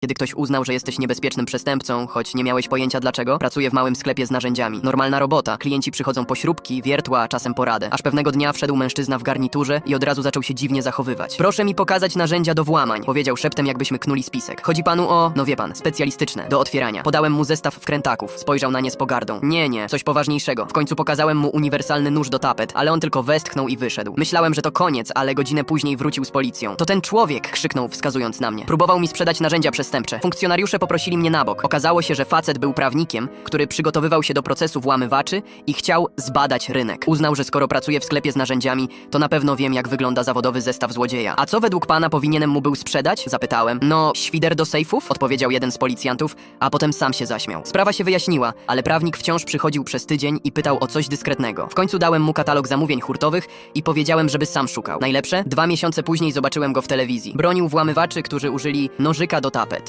Kiedy ktoś uznał, że jesteś niebezpiecznym przestępcą, choć nie miałeś pojęcia dlaczego, pracuję w małym sklepie z narzędziami. Normalna robota. Klienci przychodzą po śrubki, wiertła, a czasem poradę. Aż pewnego dnia wszedł mężczyzna w garniturze i od razu zaczął się dziwnie zachowywać. Proszę mi pokazać narzędzia do włamań, powiedział szeptem, jakbyśmy knuli spisek. Chodzi panu o, no wie pan, specjalistyczne, do otwierania. Podałem mu zestaw wkrętaków, spojrzał na nie z pogardą. Nie, nie, coś poważniejszego. W końcu pokazałem mu uniwersalny nóż do tapet, ale on tylko westchnął i wyszedł. Myślałem, że to koniec, ale godzinę później wrócił z policją. To ten człowiek, krzyknął wskazując na mnie. Próbował mi sprzedać narzędzia przestępcze. Funkcjonariusze poprosili mnie na bok. Okazało się, że facet był prawnikiem, który przygotowywał się do procesu włamywaczy i chciał zbadać rynek. Uznał, że skoro pracuje w sklepie z narzędziami, to na pewno wiem, jak wygląda zawodowy zestaw złodzieja. A co według pana powinienem mu był sprzedać? Zapytałem. No, świder do sejfów? Odpowiedział jeden z policjantów, a potem sam się zaśmiał. Sprawa się wyjaśniła, ale prawnik wciąż przychodził przez tydzień i pytał o coś dyskretnego. W końcu dałem mu katalog zamówień hurtowych i powiedziałem, żeby sam szukał. Najlepsze? Dwa miesiące później zobaczyłem go w telewizji. Bronił włamywaczy, którzy użyli nożyka do tapet.